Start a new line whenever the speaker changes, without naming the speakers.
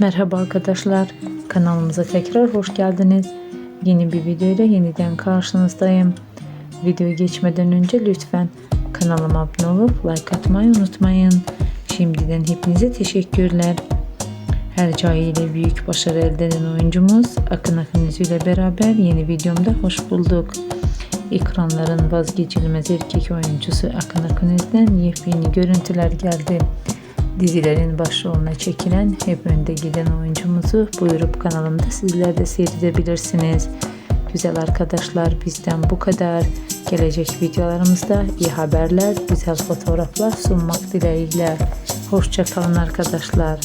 Merhaba arkadaşlar, kanalımıza tekrar hoş geldiniz. Yeni bir videoyla yeniden karşınızdayım. Videoya geçmeden önce lütfen kanalıma abone olup like atmayı unutmayın. Şimdiden hepinize teşekkürler. Her ile büyük başarı elde eden oyuncumuz Akın Akın ile beraber yeni videomda hoş bulduk. Ekranların vazgeçilmez erkek oyuncusu Akın Akınöz'den yepyeni görüntüler geldi. Dizilerin başrolüne çekilen hep önde giden oyuncumuzu buyurup kanalımda sizler de seyredebilirsiniz. Güzel arkadaşlar bizden bu kadar. Gelecek videolarımızda iyi haberler, güzel fotoğraflar sunmak dileğiyle. Hoşçakalın arkadaşlar.